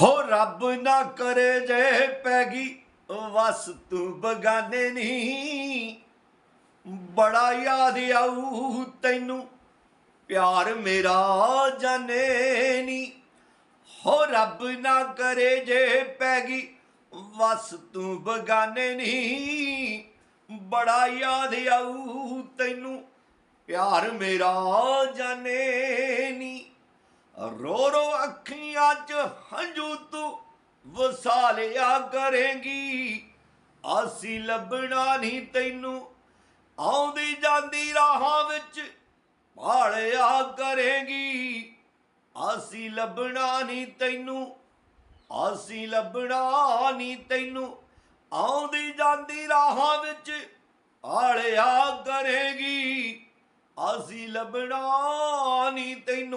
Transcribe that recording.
ਹੋ ਰੱਬ ਨਾ ਕਰੇ ਜੇ ਪੈ ਗਈ ਵਸ ਤੂੰ ਬਗਾਨੇ ਨਹੀਂ। ਬੜਾ ਯਾਦ ਆਊ ਤੈਨੂੰ, ਪਿਆਰ ਮੇਰਾ ਜਾਣੇ ਨੀ ਹੋ ਰੱਬ ਨਾ ਕਰੇ ਜੇ ਪੈ ਗਈ ਵਸ ਤੂੰ ਬਗਾਨੇ ਨੀ ਬੜਾ ਯਾਦ ਆਊ ਤੈਨੂੰ, ਪਿਆਰ ਮੇਰਾ ਜਾਣੇ ਰੋ ਰੋ ਅੱਖੀਆਂ 'ਚ ਹੰਝੂ ਤੂੰ ਵਸਾਲਿਆ ਕਰੇਗੀ। ਆਸੀ ਲੱਭਣਾ ਨਹੀਂ ਤੈਨੂੰ, ਆਉਂਦੀ ਜਾਂਦੀ ਰਾਹਾਂ ਵਿੱਚ ਭਾਲਿਆ ਕਰੇਗੀ। ਆਸੀ ਲੱਭਣਾ ਨਹੀਂ ਤੈਨੂੰ, ਆਸੀ ਲੱਭਣਾ ਨਹੀਂ ਤੈਨੂੰ, ਆਉਂਦੀ ਜਾਂਦੀ ਰਾਹਾਂ ਵਿੱਚ ਭਾਲਿਆ ਕਰੇਗੀ। ਆਸੀ ਲੱਭਣਾ ਨਹੀਂ ਤੈਨੂੰ।